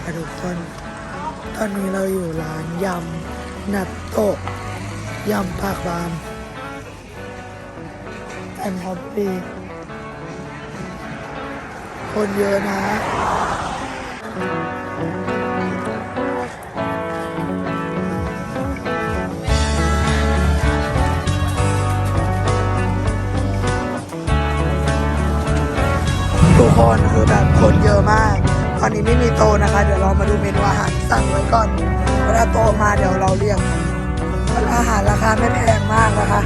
ค่ะทุกคน ตอนนี้เราอยู่ร้านยำนัตโตะยำผักบานแอนฮอปปี้คนเยอะนะทุกคนคือแบบคนเยอะมาก อนนี้ไม่มีโตนะคะ เดี๋ยวเรามาดูเมนูอาหารสั่งไว้ก่อนเวลาโตมาเดี๋ยวเราเรียกอาหารราคาไม่แพงมากนะคะ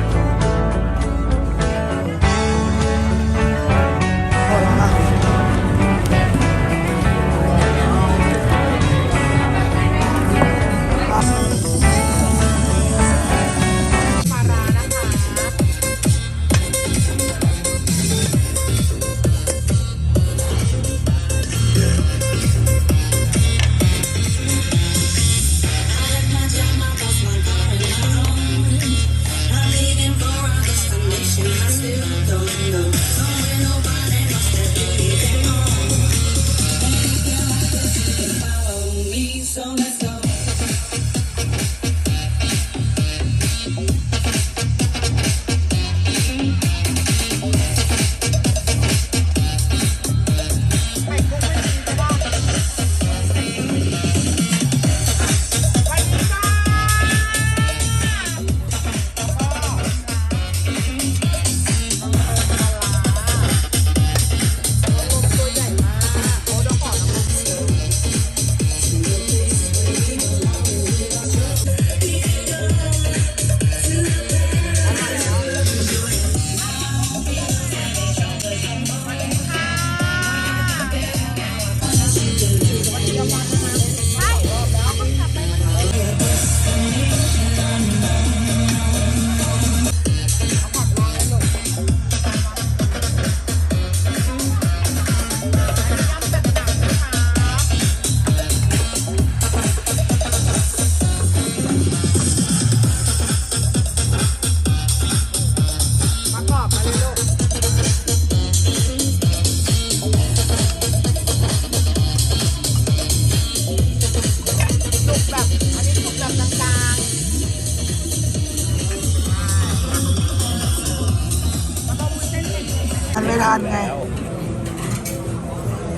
มันไม่ทันไง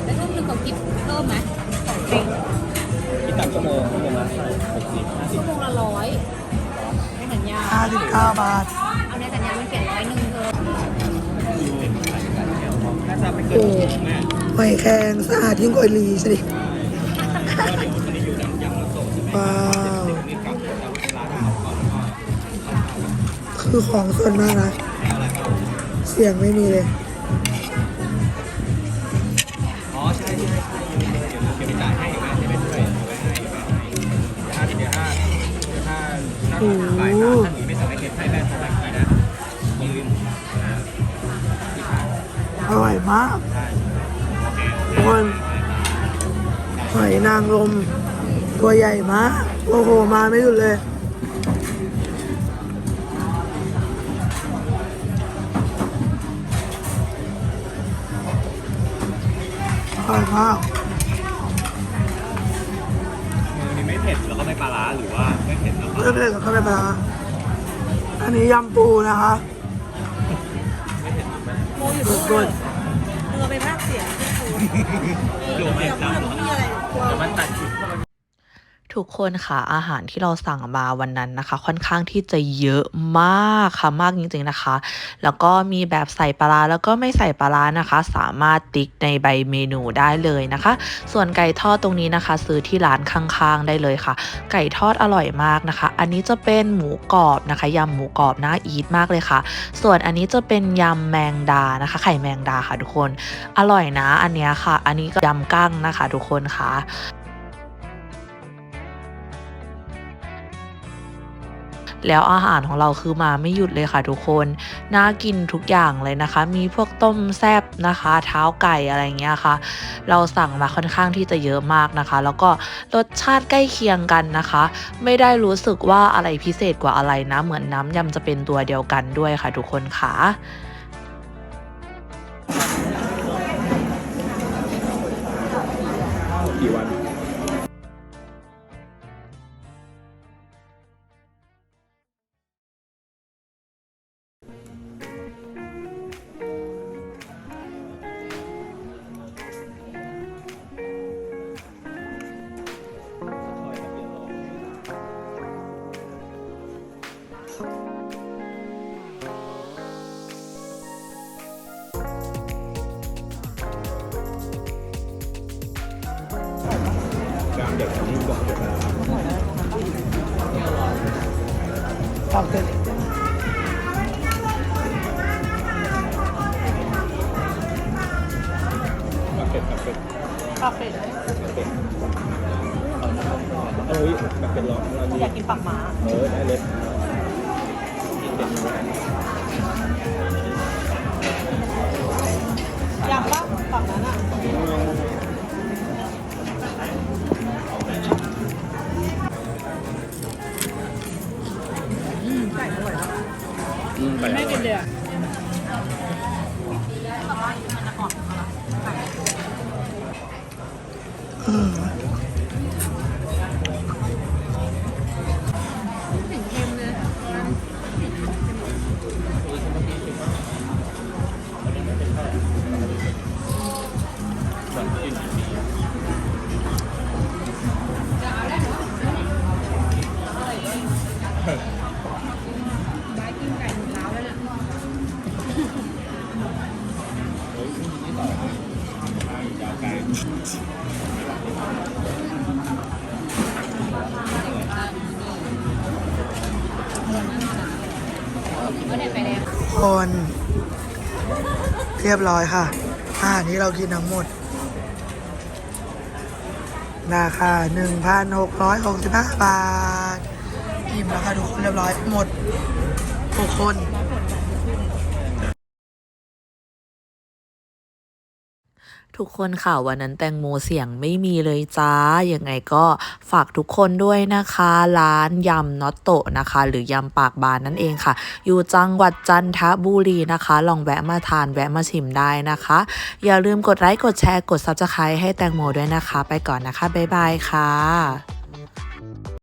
แล้วรูปหนึ่งของกิฟเพิ่มไหมคิดตัดชั่วโมงชั่วโมงละหกสิบห้าสิชั่บวโมงละร้อยในสัญญา59บาท เอาในสัญญามันเขียนร้อยหนึ่งเธอถ้าจะไปเกินชั่วโมงแม่หอยแครงสะอาดยิ่งกว่าอีหลีสิก็เดี๋ยวคนนี้อยู่ดังยังรับส่งใช่ไหมว้าว นี่กลับแล้วร้านอาหารก่อนแล้วก็คือของสดมากนะอะไรก็เสียงไม่มีเลย โอ้โหอร่อยมากทุกคนหอยนางรมตัวใหญ่มาก โอ้โห มาไม่หยุดเลยอร่อยมาก ผ็ดแล้วก็ไม่ปลาร้าหรือว่าไม่เผ็ดแล้วก็เริ่มเลยกับข้าวปลาอันนี้ยำปูนะคะไม่เผ็ดไม่โมอยู่สุด้วยดเธอไปภาคเสียงที่ครูเดี๋ยวไม่จับมีอะไรกลัวเดี๋ยวมันตัดคลิปเข้าไป ทุกคนค่ะอาหารที่เราสั่งมาวันนั้นนะคะ ค่อนข้างที่จะเยอะมากค่ะมากจริงๆนะคะ แล้วก็มีแบบใส่ปลาร้าแล้วก็ไม่ใส่ปลาร้านะคะ สามารถติ๊กในใบเมนูได้เลยนะคะ ส่วนไก่ทอดตรงนี้นะคะ ซื้อที่ร้านข้างๆได้เลยค่ะ ไก่ทอดอร่อยมากนะคะ อันนี้จะเป็นหมูกรอบนะคะยำหมูกรอบน่าอีทมากเลยค่ะ ส่วนอันนี้จะเป็นยำแมงดานะคะ ไข่แมงดาค่ะทุกคน อร่อยนะอันเนี้ยค่ะ อันนี้ก็ยำกั้งนะคะ ทุกคนค่ะ แล้วอาหารของเราคือมาไม่หยุดเลยค่ะทุกคน น่ากินทุกอย่างเลยนะคะ มีพวกต้มแซบนะคะ เท้าไก่อะไรเงี้ยค่ะ เราสั่งมาค่อนข้างที่จะเยอะมากนะคะ แล้วก็รสชาติใกล้เคียงกันนะคะ ไม่ได้รู้สึกว่าอะไรพิเศษกว่าอะไรนะ เหมือนน้ำยำจะเป็นตัวเดียวกันด้วยค่ะทุกคนค่ะ เด็กอันนี้กเด็กแล้วฝากเด็ดกับเป็ดกับเป็ดปลาเป็ดกับเป็ดเอ้ยกับเป็ดลองเราอยากกินปักหมาเออได้เลยกินเป็ด อืม คนเรียบร้อยค่ะ อาหารที่เรากินทั้งหมด ราคา 1,665 บาทอิ่มแล้วค่ะทุกคนเรียบร้อยหมดทุกคน ทุกคนค่ะวันนั้นแตงโมเสียงไม่มีเลยจ้า ยังไงก็ฝากทุกคนด้วยนะคะ ร้านยำน็อตโตะนะคะ หรือยำปากบานนั่นเองค่ะ อยู่จังหวัดจันทบุรีนะคะ ลองแวะมาทานแวะมาชิมได้นะคะ อย่าลืมกดไลค์กดแชร์กดซับสไครต์ให้แตงโมด้วยนะคะ ไปก่อนนะคะ บ๊ายบายค่ะ